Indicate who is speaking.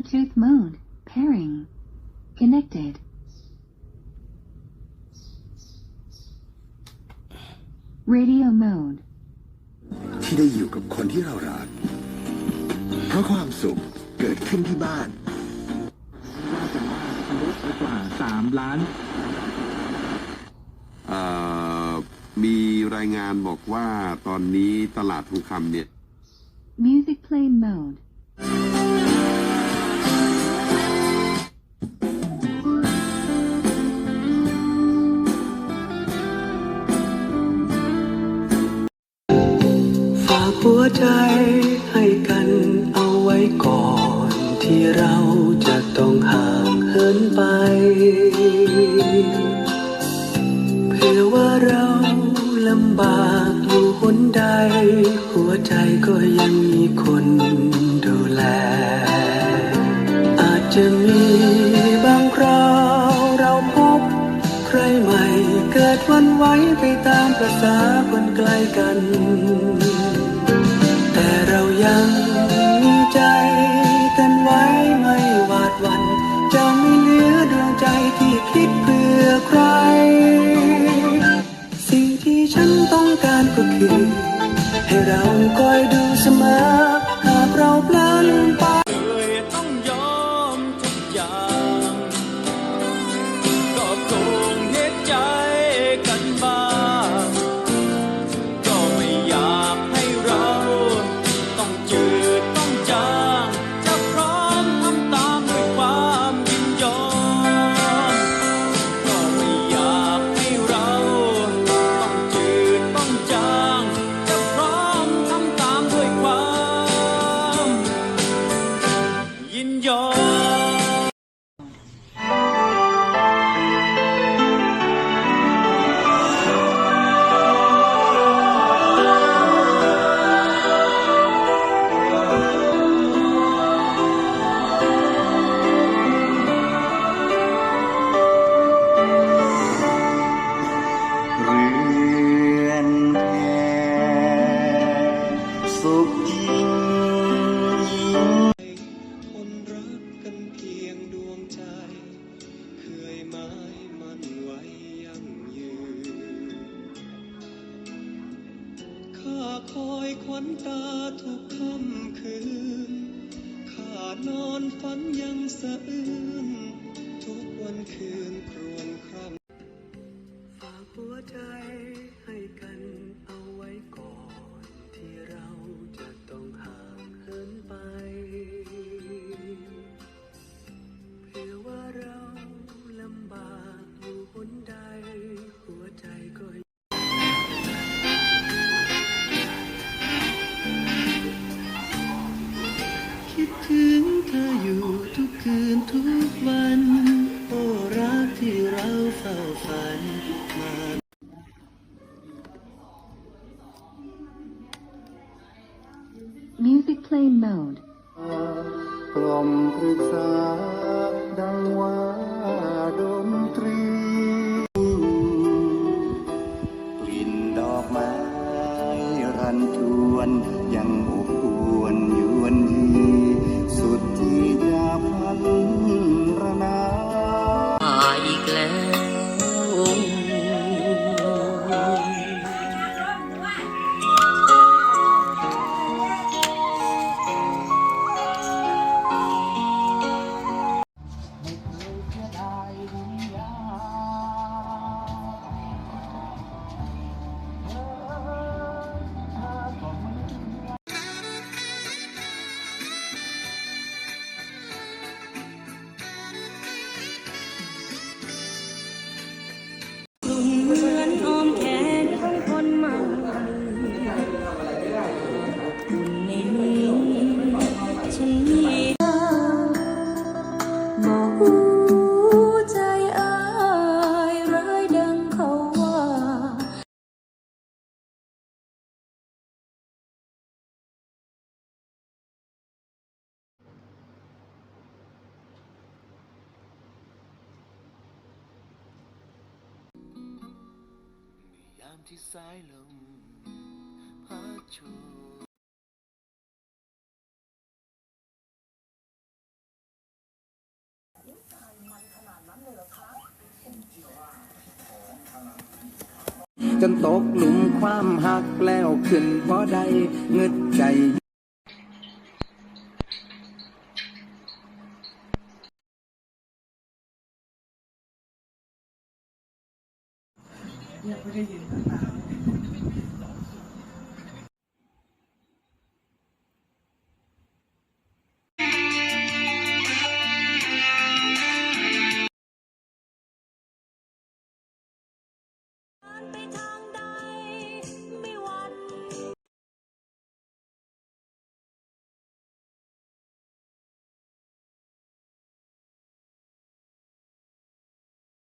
Speaker 1: Bluetooth mode. Pairing. Connected. Radio mode.
Speaker 2: ที่ได้อยู่กับคนที่เรารัก เพราะความสุขเกิดขึ้นที่บ้าน
Speaker 3: ว่ากันาทะลุไปกว่าสาม
Speaker 4: ล้านมีรายงานบอกว่าตอนนี้ตลาดทองคำเนี่ย
Speaker 1: Music play mode.
Speaker 5: เราจะต้องห่างเหินไป เพื่อว่าเราลำบากอยู่หนใด หัวใจก็ยังมีคนดูแล อาจจะมีบางคราวเราพบ ใครใหม่เกิดวันไหวไปตามประษาคนไกล้กัน แต่เรายังมีใจกันไว้ไม่หว คนรักกันเพียงดว
Speaker 6: ง
Speaker 5: ใจเคยหมายมันไว้ยั่งยืนข้าคอยควันตาทุกค่ำคืน ข้านอนฝันยังสะอื้นทุกวันคืน คิดถึงเธออยู่ทุกคืนทุกวัน โอ้รักที่เราเฝ้าฝันมา
Speaker 1: Music play mode.
Speaker 6: กล่อมปรึกษาดังว่าดนตรีกลิ่นดอกไม้รันจวนยังา
Speaker 5: มที่สายลมพัดโชย
Speaker 6: จนตกหลุมความหักแล้วขึ้นบ่ได้เงึดใจ
Speaker 7: ไปท